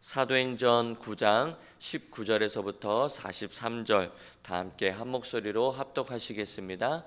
사도행전 9장 19절에서부터 43절 다 함께 한 목소리로 합독하시겠습니다.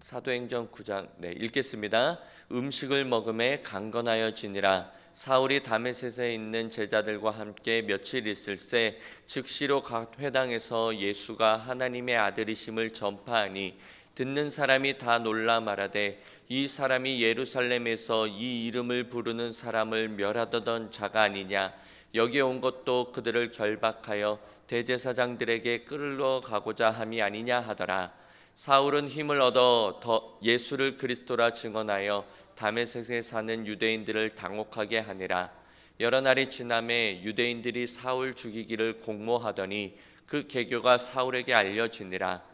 사도행전 9장 네 읽겠습니다. 음식을 먹음에 강건하여 지니라 사울이 다메섹에 있는 제자들과 함께 며칠 있을새 즉시로 각 회당에서 예수가 하나님의 아들이심을 전파하니 듣는 사람이 다 놀라 말하되 이 사람이 예루살렘에서 이 이름을 부르는 사람을 멸하던 자가 아니냐. 여기 온 것도 그들을 결박하여 대제사장들에게 끌러 가고자 함이 아니냐 하더라. 사울은 힘을 얻어 더 예수를 그리스도라 증언하여 다메섹에 사는 유대인들을 당혹하게 하니라. 여러 날이 지남에 유대인들이 사울 죽이기를 공모하더니 그 계교가 사울에게 알려지니라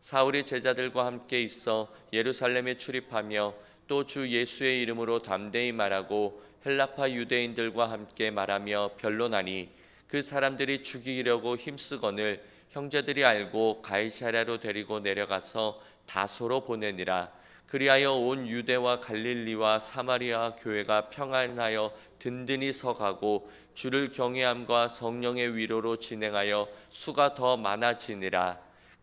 사울이 제자들과 함께 있어 예루살렘에 출입하며 또 주 예수의 이름으로 담대히 말하고 헬라파 유대인들과 함께 말하며 변론하니 그 사람들이 죽이려고 힘쓰거늘 형제들이 알고 가이사랴로 데리고 내려가서 다소로 보내니라. 그리하여 온 유대와 갈릴리와 사마리아 교회가 평안하여 든든히 서가고 주를 경외함과 성령의 위로로 진행하여 수가 더 많아지니라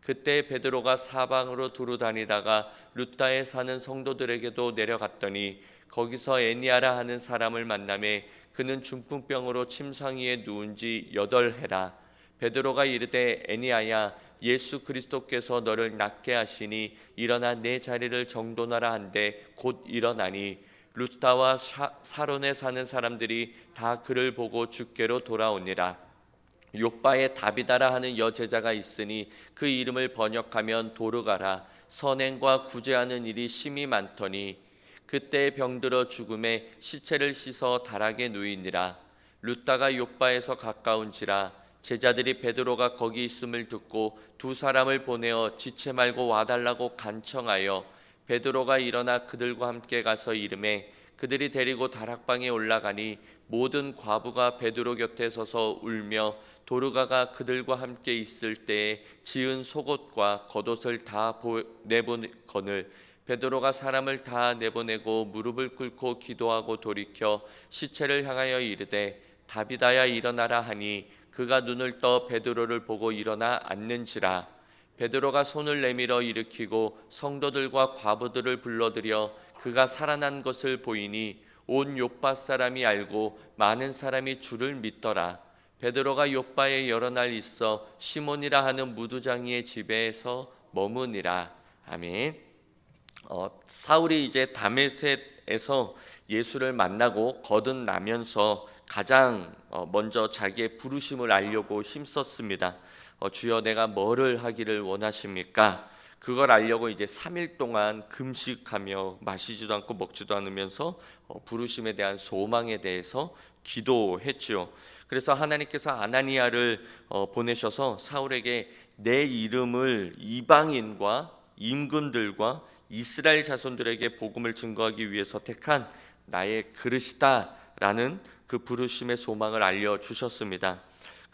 그때 베드로가 사방으로 두루 다니다가 루따에 사는 성도들에게도 내려갔더니 거기서 애니아라 하는 사람을 만남에 그는 중풍병으로 침상 위에 누운 지 여덟 해라. 베드로가 이르되 애니아야 예수 그리스도께서 너를 낫게 하시니 일어나 내 자리를 정돈하라 한데 곧 일어나니. 루타와 사론에 사는 사람들이 다 그를 보고 주께로 돌아오니라 요바에 다비다라 하는 여제자가 있으니 그 이름을 번역하면 도르가라 선행과 구제하는 일이 심히 많더니 그때 병들어 죽음에 시체를 씻어 다락에 누이니라. 루다가 요바에서 가까운지라 제자들이 베드로가 거기 있음을 듣고 두 사람을 보내어 지체 말고 와달라고 간청하여 베드로가 일어나 그들과 함께 가서 이름에 그들이 데리고 다락방에 올라가니 모든 과부가 베드로 곁에 서서 울며 도르가가 그들과 함께 있을 때에 지은 속옷과 겉옷을 다 내보내거늘 베드로가 사람을 다 내보내고 무릎을 꿇고 기도하고 돌이켜 시체를 향하여 이르되 다비다야 일어나라 하니 그가 눈을 떠 베드로를 보고 일어나 앉는지라. 베드로가 손을 내밀어 일으키고 성도들과 과부들을 불러들여 그가 살아난 것을 보이니 온 요파 사람이 알고 많은 사람이 주를 믿더라. 베드로가 요파에 여러 날 있어 시몬이라 하는 무두장이의 집에서 머무니라. 아멘. 어, 사울이 이제 다메섹에서 예수를 만나고 거듭나면서 가장 어, 먼저 자기의 부르심을 알려고 힘썼습니다. 어, 주여 내가 뭐를 하기를 원하십니까? 그걸 알려고 이제 3일 동안 금식하며 마시지도 않고 먹지도 않으면서 어, 부르심에 대한 소망에 대해서 기도했지요. 그래서 하나님께서 아나니아를 어, 보내셔서 사울에게 내 이름을 이방인과 임금들과 이스라엘 자손들에게 복음을 증거하기 위해서 택한 나의 그릇이다라는 그 부르심의 소망을 알려 주셨습니다.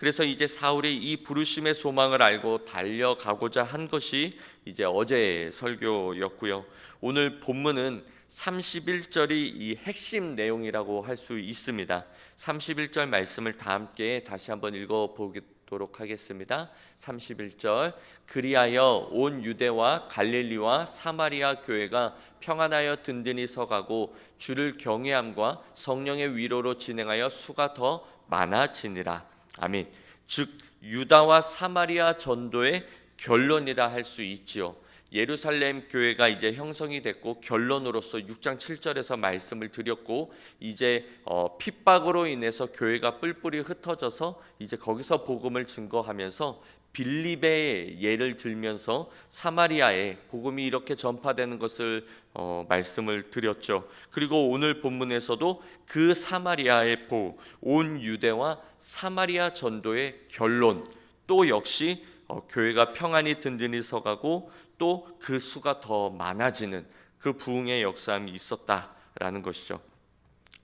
그래서 이제 사울이 이 부르심의 소망을 알고 달려가고자 한 것이 이제 어제 설교였고요. 오늘 본문은 31절이 이 핵심 내용이라고 할 수 있습니다. 31절 말씀을 다 함께 다시 한번 읽어 보도록 하겠습니다. 31절 그리하여 온 유대와 갈릴리와 사마리아 교회가 평안하여 든든히 서가고 주를 경외함과 성령의 위로로 진행하여 수가 더 많아지니라. 아멘. 즉 유다와 사마리아 전도의 결론이라 할 수 있지요. 예루살렘 교회가 이제 형성이 됐고 결론으로서 6장 7절에서 말씀을 드렸고 이제 어, 핍박으로 인해서 교회가 뿔뿔이 흩어져서 이제 거기서 복음을 증거하면서 빌립의 예를 들면서 사마리아에 복음이 이렇게 전파되는 것을 어, 말씀을 드렸죠. 그리고 오늘 본문에서도 그 사마리아의 보, 온 유대와 사마리아 전도의 결론 또 역시 어, 교회가 평안히 든든히 서가고 또 그 수가 더 많아지는 그 부흥의 역사함이 있었다라는 것이죠.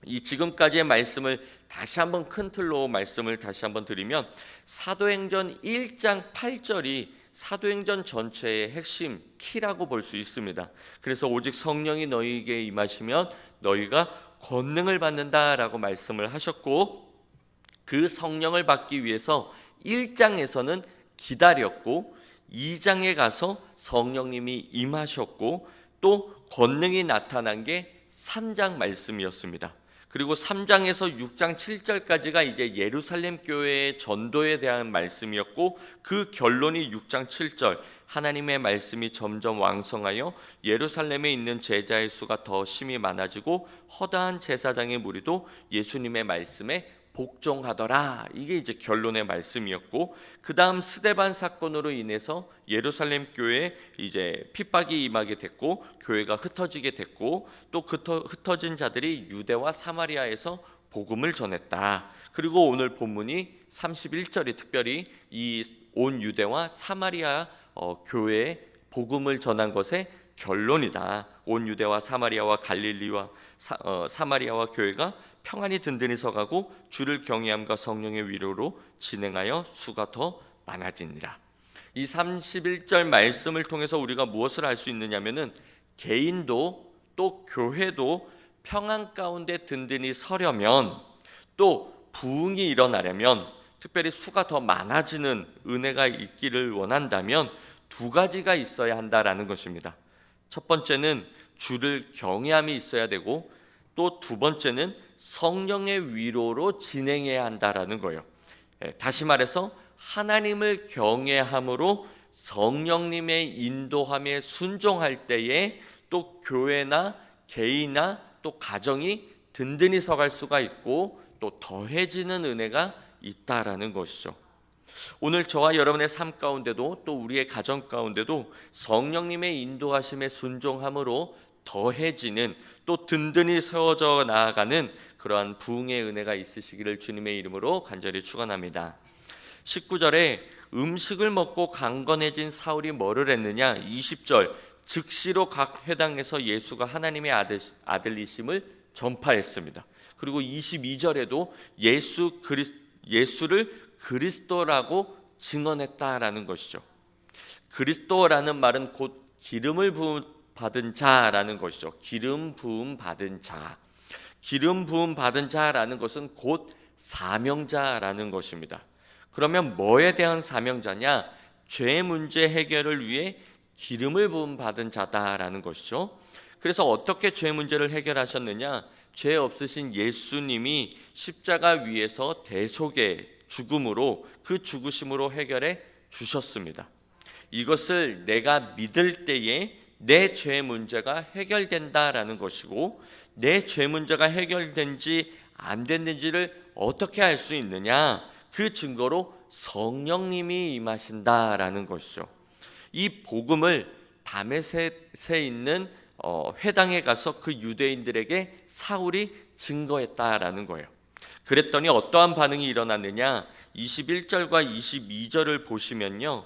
이 지금까지의 말씀을 다시 한번 큰 틀로 말씀을 다시 한번 드리면 사도행전 1장 8절이 사도행전 전체의 핵심 키라고 볼 수 있습니다. 그래서 오직 성령이 너희에게 임하시면 너희가 권능을 받는다라고 말씀을 하셨고 그 성령을 받기 위해서 1장에서는 기다렸고 2장에 가서 성령님이 임하셨고 또 권능이 나타난 게 3장 말씀이었습니다. 그리고 3장에서 6장 7절까지가 이제 예루살렘 교회의 전도에 대한 말씀이었고 그 결론이 6장 7절 하나님의 말씀이 점점 왕성하여 예루살렘에 있는 제자의 수가 더 심히 많아지고 허다한 제사장의 무리도 예수님의 말씀에 복종하더라. 이게 이제 결론의 말씀이었고 그 다음 스데반 사건으로 인해서 예루살렘 교회에 이제 핍박이 임하게 됐고 교회가 흩어지게 됐고 또 흩어, 흩어진 자들이 유대와 사마리아에서 복음을 전했다. 그리고 오늘 본문이 31절이 특별히 이 온 유대와 사마리아 어, 교회에 복음을 전한 것의 결론이다. 온 유대와 사마리아와 갈릴리와 사, 어, 사마리아와 교회가 평안히 든든히 서가고 주를 경외함과 성령의 위로로 진행하여 수가 더 많아지니라. 이 31절 말씀을 통해서 우리가 무엇을 알 수 있느냐면은 개인도 또 교회도 평안 가운데 든든히 서려면 또 부흥이 일어나려면 특별히 수가 더 많아지는 은혜가 있기를 원한다면 두 가지가 있어야 한다라는 것입니다. 첫 번째는 주를 경외함이 있어야 되고 또 두 번째는 성령의 위로로 진행해야 한다라는 거예요. 예, 다시 말해서 하나님을 경외함으로 성령님의 인도함에 순종할 때에 또 교회나 개인이나 또 가정이 든든히 서갈 수가 있고 또 더해지는 은혜가 있다라는 것이죠. 오늘 저와 여러분의 삶 가운데도 또 우리의 가정 가운데도 성령님의 인도하심에 순종함으로 더해지는 또 든든히 세워져 나아가는 그러한 부흥의 은혜가 있으시기를 주님의 이름으로 간절히 축원합니다. 19절에 음식을 먹고 강건해진 사울이 뭐를 했느냐? 20절 즉시로 각 회당에서 예수가 하나님의 아들, 아들이심을 전파했습니다. 그리고 22절에도 예수 그리스 예수를 그리스도라고 증언했다라는 것이죠. 그리스도라는 말은 곧 기름을 부음 받은 자라는 것이죠. 기름 부음 받은 자. 기름 부음 받은 자라는 것은 곧 사명자라는 것입니다. 그러면 뭐에 대한 사명자냐? 죄 문제 해결을 위해 기름을 부음 받은 자다라는 것이죠. 그래서 어떻게 죄 문제를 해결하셨느냐? 죄 없으신 예수님이 십자가 위에서 대속의 죽음으로 그 죽으심으로 해결해 주셨습니다. 이것을 내가 믿을 때에 내 죄 문제가 해결된다라는 것이고 내 죄 문제가 해결된지 안 됐는지를 어떻게 알 수 있느냐? 그 증거로 성령님이 임하신다라는 것이죠. 이 복음을 다메섹에 있는 어, 회당에 가서 그 유대인들에게 사울이 증거했다라는 거예요. 그랬더니 어떠한 반응이 일어났느냐? 21절과 22절을 보시면요.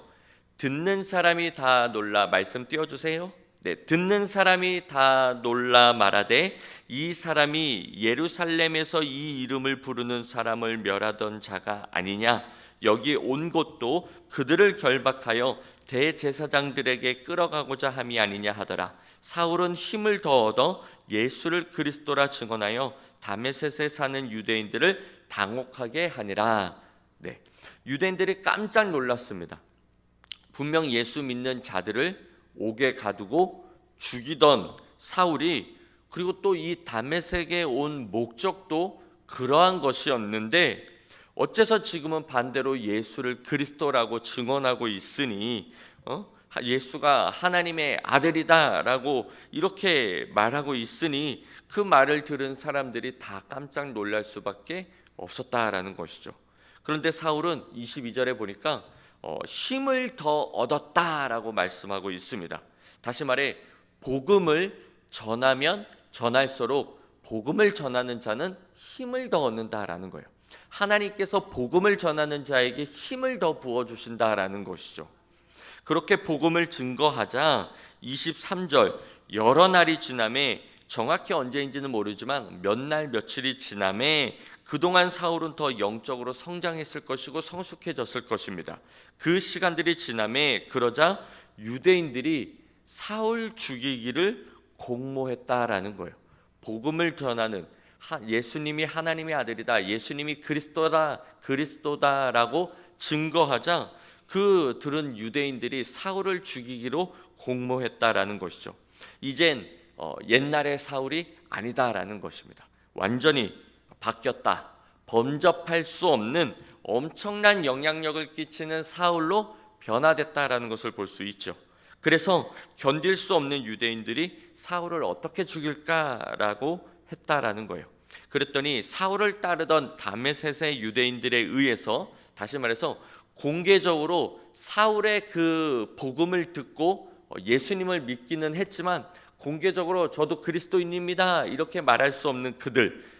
듣는 사람이 다 놀라 말씀 띄워 주세요. 네, 듣는 사람이 다 놀라 말하되 이 사람이 예루살렘에서 이 이름을 부르는 사람을 멸하던 자가 아니냐? 여기 온 곳도 그들을 결박하여 대제사장들에게 끌어가고자 함이 아니냐 하더라. 사울은 힘을 더 얻어 예수를 그리스도라 증언하여 다메섹에 사는 유대인들을 당혹하게 하니라. 네. 유대인들이 깜짝 놀랐습니다. 분명 예수 믿는 자들을 옥에 가두고 죽이던 사울이 그리고 또이 다메섹에 온 목적도 그러한 것이었는데 어째서 지금은 반대로 예수를 그리스도라고 증언하고 있으니 어? 하- 예수가 하나님의 아들이다라고 이렇게 말하고 있으니 그 말을 들은 사람들이 다 깜짝 놀랄 수밖에 없었다라는 것이죠. 그런데 사울은 22절에 보니까 어, 힘을 더 얻었다라고 말씀하고 있습니다. 다시 말해 복음을 전하면 전할수록 복음을 전하는 자는 힘을 더 얻는다라는 거예요. 하나님께서 복음을 전하는 자에게 힘을 더 부어 주신다라는 것이죠. 그렇게 복음을 증거하자 23절 여러 날이 지남에 정확히 언제인지는 모르지만 몇 날 며칠이 지남에 그동안 사울은 더 영적으로 성장했을 것이고 성숙해졌을 것입니다. 그 시간들이 지남에 그러자 유대인들이 사울 죽이기를 공모했다라는 거예요. 복음을 전하는 하- 예수님이 하나님의 아들이다. 예수님이 그리스도다. 그리스도다라고 증거하자 그 들은 유대인들이 사울을 죽이기로 공모했다라는 것이죠. 이젠 어, 옛날의 사울이 아니다라는 것입니다. 완전히 바뀌었다. 범접할 수 없는 엄청난 영향력을 끼치는 사울로 변화됐다라는 것을 볼 수 있죠. 그래서 견딜 수 없는 유대인들이 사울을 어떻게 죽일까라고 했다라는 거예요. 그랬더니 사울을 따르던 다메셋의 유대인들에 의해서 다시 말해서 공개적으로 사울의 그 복음을 듣고 어, 예수님을 믿기는 했지만 공개적으로 저도 그리스도인입니다 이렇게 말할 수 없는 그들 예,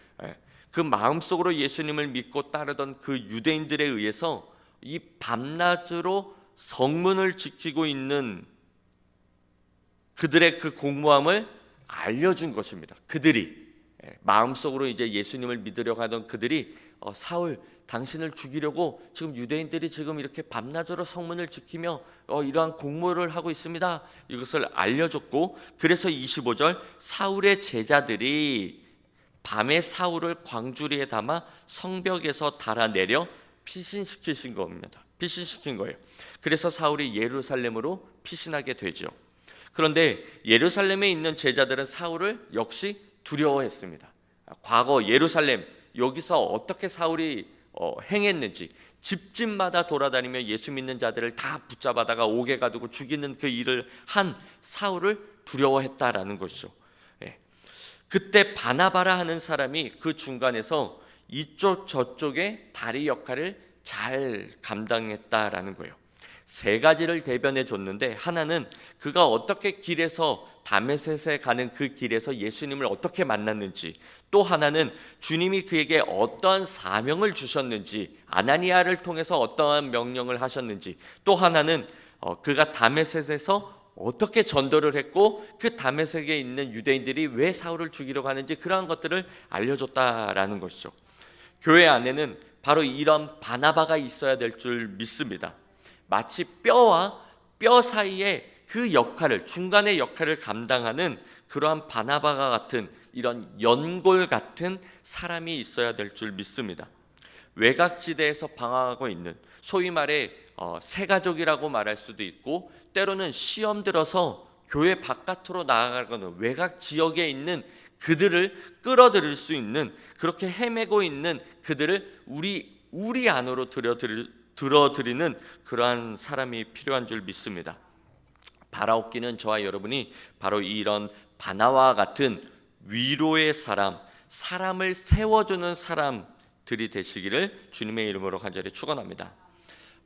그 마음속으로 예수님을 믿고 따르던 그 유대인들에 의해서 이 밤낮으로 성문을 지키고 있는 그들의 그 공모함을 알려준 것입니다. 그들이 예, 마음속으로 이제 예수님을 믿으려고 하던 그들이 어, 사울 당신을 죽이려고 지금 유대인들이 지금 이렇게 밤낮으로 성문을 지키며 어, 이러한 공모를 하고 있습니다. 이것을 알려줬고 그래서 25절 사울의 제자들이 밤에 사울을 광주리에 담아 성벽에서 달아내려 피신시키신 겁니다. 피신시킨 거예요. 그래서 사울이 예루살렘으로 피신하게 되죠. 그런데 예루살렘에 있는 제자들은 사울을 역시 두려워했습니다. 과거 예루살렘 여기서 어떻게 사울이 어, 행했는지 집집마다 돌아다니며 예수 믿는 자들을 다 붙잡아다가 옥에 가두고 죽이는 그 일을 한 사울을 두려워했다라는 것이죠. 예. 그때 바나바라 하는 사람이 그 중간에서 이쪽 저쪽의 다리 역할을 잘 감당했다라는 거예요. 세 가지를 대변해 줬는데 하나는 그가 어떻게 길에서 다메셋에 가는 그 길에서 예수님을 어떻게 만났는지 또 하나는 주님이 그에게 어떠한 사명을 주셨는지 아나니아를 통해서 어떠한 명령을 하셨는지 또 하나는 어, 그가 다메셋에서 어떻게 전도를 했고 그 다메섹에 있는 유대인들이 왜 사울을 죽이려고 하는지 그러한 것들을 알려줬다라는 것이죠. 교회 안에는 바로 이런 바나바가 있어야 될 줄 믿습니다. 마치 뼈와 뼈 사이에 그 역할을 중간의 역할을 감당하는 그러한 바나바가 같은 이런 연골 같은 사람이 있어야 될 줄 믿습니다. 외곽지대에서 방황하고 있는 소위 말해 어, 새가족이라고 말할 수도 있고 때로는 시험 들어서 교회 바깥으로 나아가거나 외곽 지역에 있는 그들을 끌어들일 수 있는 그렇게 헤매고 있는 그들을 우리 우리 안으로 들여들 들어드리는 그러한 사람이 필요한 줄 믿습니다. 바라옵기는 저와 여러분이 바로 이런 바나와 같은 위로의 사람, 사람을 세워주는 사람 들이 되시기를 주님의 이름으로 간절히 축원합니다.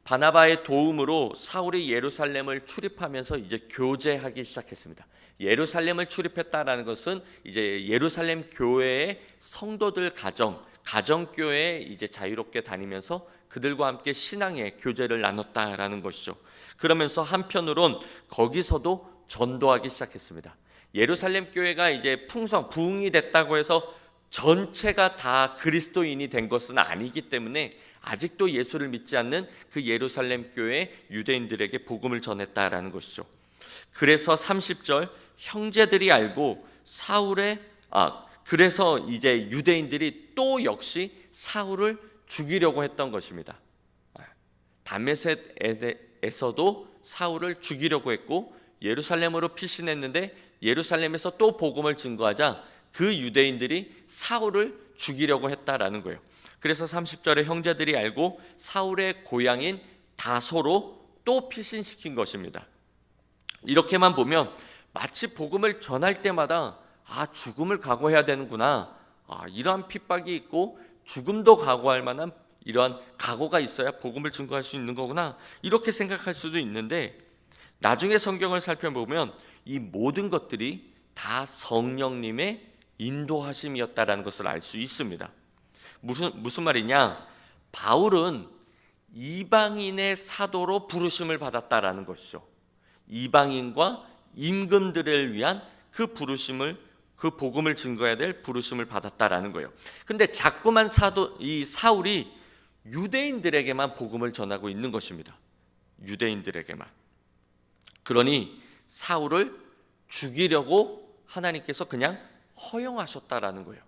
바나바의 도움으로 사울이 예루살렘을 출입하면서 이제 교제하기 시작했습니다. 예루살렘을 출입했다라는 것은 이제 예루살렘 교회의 성도들 가정, 가정 교회에 이제 자유롭게 다니면서 그들과 함께 신앙의 교제를 나눴다라는 것이죠. 그러면서 한편으론 거기서도 전도하기 시작했습니다. 예루살렘 교회가 이제 풍성 부흥이 됐다고 해서 전체가 다 그리스도인이 된 것은 아니기 때문에 아직도 예수를 믿지 않는 그 예루살렘 교회 유대인들에게 복음을 전했다라는 것이죠. 그래서 30절 형제들이 알고 사울의 아 그래서 이제 유대인들이 또 역시 사울을 죽이려고 했던 것입니다. 다메셋에서도 사울을 죽이려고 했고 예루살렘으로 피신했는데 예루살렘에서 또 복음을 증거하자 그 유대인들이 사울을 죽이려고 했다라는 거예요. 그래서 30절에 형제들이 알고 사울의 고향인 다소로 또 피신시킨 것입니다. 이렇게만 보면 마치 복음을 전할 때마다 아 죽음을 각오해야 되는구나. 아 이러한 핍박이 있고 죽음도 각오할 만한 이러한 각오가 있어야 복음을 증거할 수 있는 거구나. 이렇게 생각할 수도 있는데 나중에 성경을 살펴보면 이 모든 것들이 다 성령님의 인도하심이었다라는 것을 알 수 있습니다. 무슨 무슨 말이냐? 바울은 이방인의 사도로 부르심을 받았다라는 것이죠. 이방인과 임금들을 위한 그 부르심을 그 복음을 증거해야 될 부르심을 받았다라는 거예요. 근데 자꾸만 사도 이 사울이 유대인들에게만 복음을 전하고 있는 것입니다. 유대인들에게만. 그러니 사울을 죽이려고 하나님께서 그냥 허용하셨다라는 거예요.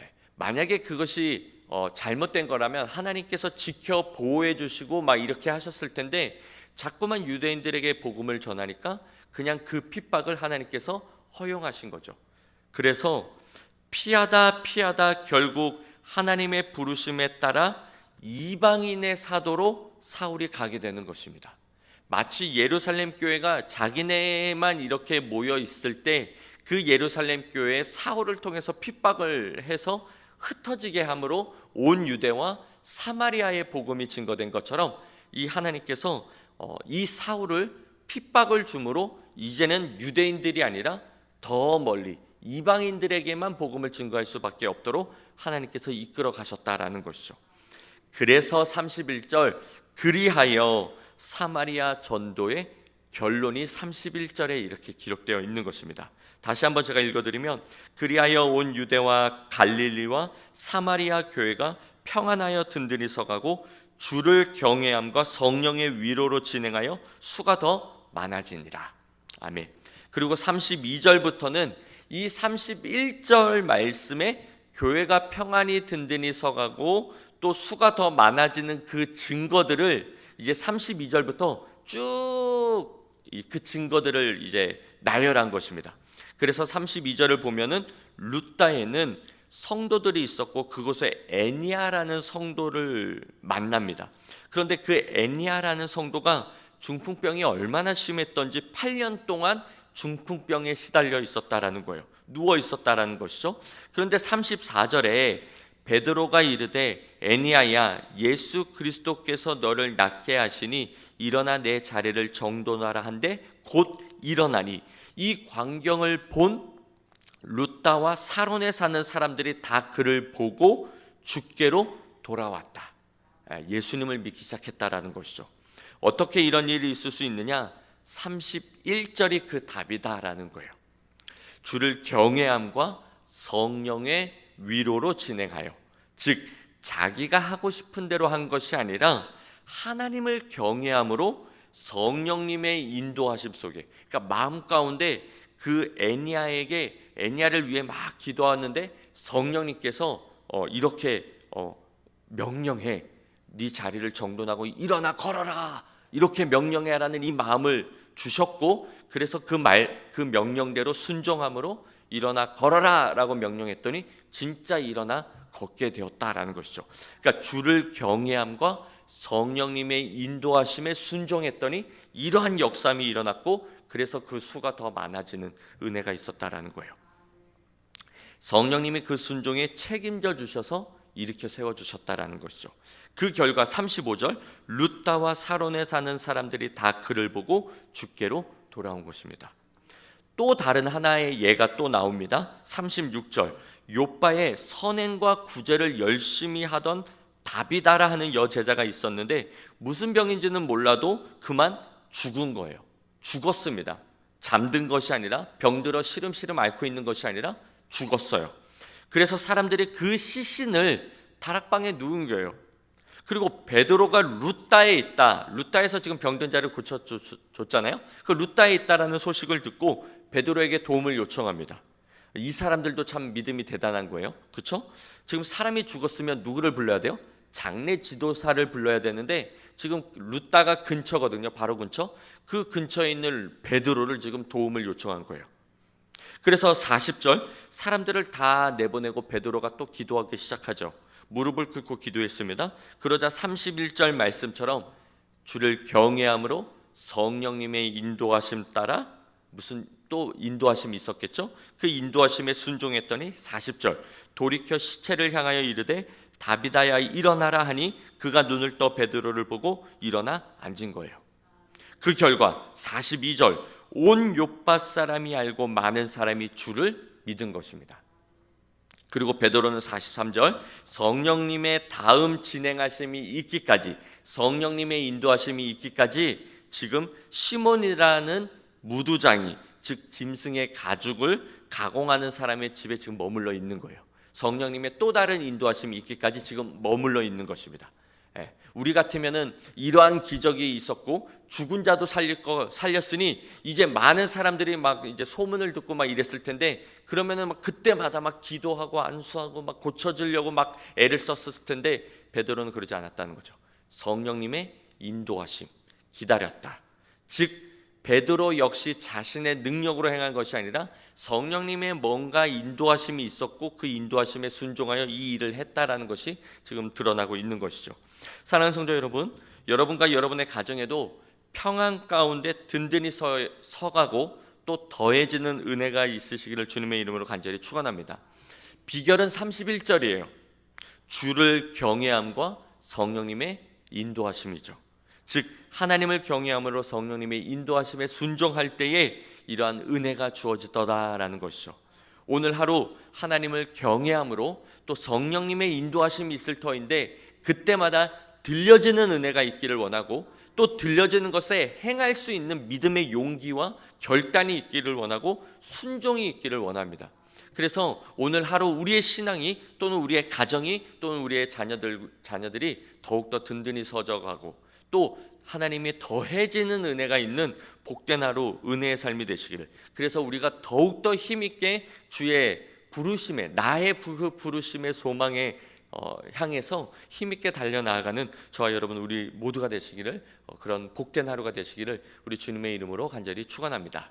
예, 만약에 그것이 어, 잘못된 거라면 하나님께서 지켜 보호해 주시고 막 이렇게 하셨을 텐데 자꾸만 유대인들에게 복음을 전하니까 그냥 그 핍박을 하나님께서 허용하신 거죠. 그래서 피하다 피하다 결국 하나님의 부르심에 따라 이방인의 사도로 사울이 가게 되는 것입니다. 마치 예루살렘 교회가 자기네만 이렇게 모여 있을 때 그 예루살렘 교회에 사울을 통해서 핍박을 해서 흩어지게 함으로 온 유대와 사마리아의 복음이 증거된 것처럼 이 하나님께서 어, 이 사울을 핍박을 주므로 이제는 유대인들이 아니라 더 멀리 이방인들에게만 복음을 증거할 수밖에 없도록 하나님께서 이끌어 가셨다라는 것이죠. 그래서 31절 그리하여 사마리아 전도의 결론이 31절에 이렇게 기록되어 있는 것입니다. 다시 한번 제가 읽어드리면 그리하여 온 유대와 갈릴리와 사마리아 교회가 평안하여 든든히 서가고 주를 경외함과 성령의 위로로 진행하여 수가 더 많아지니라. 아멘. 그리고 32절부터는 이 31절 말씀에 교회가 평안히 든든히 서가고 또 수가 더 많아지는 그 증거들을 이제 32절부터 쭉 그 증거들을 이제 나열한 것입니다. 그래서 32절을 보면은 루따에는 성도들이 있었고 그곳에 애니아라는 성도를 만납니다. 그런데 그 애니아라는 성도가 중풍병이 얼마나 심했던지 8년 동안 중풍병에 시달려 있었다라는 거예요. 누워 있었다라는 것이죠. 그런데 34절에 베드로가 이르되 애니아야 예수 그리스도께서 너를 낫게 하시니 일어나 내 자리를 정돈하라 한데 곧 일어나니 이 광경을 본 루따와 사론에 사는 사람들이 다 그를 보고 주께로 돌아왔다. 예수님을 믿기 시작했다라는 것이죠. 어떻게 이런 일이 있을 수 있느냐? 31절이 그 답이다라는 거예요. 주를 경외함과 성령의 위로로 진행하여 즉 자기가 하고 싶은 대로 한 것이 아니라 하나님을 경외함으로 성령님의 인도하심 속에 그러니까 마음 가운데 그 애니아에게 애니아를 위해 막 기도하는데 성령님께서 어, 이렇게 어, 명령해 네 자리를 정돈하고 일어나 걸어라 이렇게 명령해라는 이 마음을 주셨고 그래서 그 말 그 명령대로 순종함으로 일어나 걸어라라고 명령했더니 진짜 일어나 걷게 되었다라는 것이죠. 그러니까 주를 경외함과 성령님의 인도하심에 순종했더니 이러한 역삼이 일어났고 그래서 그 수가 더 많아지는 은혜가 있었다라는 거예요. 성령님이 그 순종에 책임져 주셔서 일으켜 세워 주셨다라는 것이죠. 그 결과 35절 루따와 사론에 사는 사람들이 다 그를 보고 주께로 돌아온 것입니다. 또 다른 하나의 예가 또 나옵니다. 36절 요바의 선행과 구제를 열심히 하던 다비다라 하는 여제자가 있었는데 무슨 병인지는 몰라도 그만 죽은 거예요. 죽었습니다. 잠든 것이 아니라 병들어 시름시름 앓고 있는 것이 아니라 죽었어요. 그래서 사람들이 그 시신을 다락방에 누운 거예요. 그리고 베드로가 루따에 있다. 루따에서 지금 병든 자를 고쳐줬잖아요. 그 루따에 있다라는 소식을 듣고 베드로에게 도움을 요청합니다. 이 사람들도 참 믿음이 대단한 거예요. 그렇죠? 지금 사람이 죽었으면 누구를 불러야 돼요? 장례 지도사를 불러야 되는데 지금 루따가 근처거든요. 바로 근처. 그 근처에 있는 베드로를 지금 도움을 요청한 거예요. 그래서 40절 사람들을 다 내보내고 베드로가 또 기도하기 시작하죠. 무릎을 꿇고 기도했습니다. 그러자 31절 말씀처럼 주를 경외함으로 성령님의 인도하심 따라 무슨 또 인도하심이 있었겠죠? 그 인도하심에 순종했더니 40절 돌이켜 시체를 향하여 이르되 다비다야 일어나라 하니 그가 눈을 떠 베드로를 보고 일어나 앉은 거예요. 그 결과 42절 온 요파 사람이 알고 많은 사람이 주를 믿은 것입니다. 그리고 베드로는 43절 성령님의 다음 진행하심이 있기까지 성령님의 인도하심이 있기까지 지금 시몬이라는 무두장이 즉 짐승의 가죽을 가공하는 사람의 집에 지금 머물러 있는 거예요. 성령님의 또 다른 인도하심이 있기까지 지금 머물러 있는 것입니다. 예, 우리 같으면은 이러한 기적이 있었고 죽은 자도 살릴 거 살렸으니 이제 많은 사람들이 막 이제 소문을 듣고 막 이랬을 텐데 그러면은 막 그때마다 막 기도하고 안수하고 막 고쳐주려고 막 애를 썼을 텐데 베드로는 그러지 않았다는 거죠. 성령님의 인도하심 기다렸다. 즉 베드로 역시 자신의 능력으로 행한 것이 아니라 성령님의 뭔가 인도하심이 있었고 그 인도하심에 순종하여 이 일을 했다라는 것이 지금 드러나고 있는 것이죠. 사랑하는 성도 여러분, 여러분과 여러분의 가정에도 평안 가운데 든든히 서, 서가고 또 더해지는 은혜가 있으시기를 주님의 이름으로 간절히 축원합니다. 비결은 31절이에요. 주를 경외함과 성령님의 인도하심이죠. 즉 하나님을 경외함으로 성령님의 인도하심에 순종할 때에 이러한 은혜가 주어지더라라는 것이죠. 오늘 하루 하나님을 경외함으로 또 성령님의 인도하심이 있을 터인데 그때마다 들려지는 은혜가 있기를 원하고 또 들려지는 것에 행할 수 있는 믿음의 용기와 결단이 있기를 원하고 순종이 있기를 원합니다. 그래서 오늘 하루 우리의 신앙이 또는 우리의 가정이 또는 우리의 자녀들 자녀들이 더욱 더 든든히 서져가고 또 하나님이 더해지는 은혜가 있는 복된 하루 은혜의 삶이 되시기를 그래서 우리가 더욱 더 힘있게 주의 부르심에 나의 부- 부르심의 소망에 어, 향해서 힘있게 달려나가는 저와 여러분 우리 모두가 되시기를 어, 그런 복된 하루가 되시기를 우리 주님의 이름으로 간절히 축원합니다.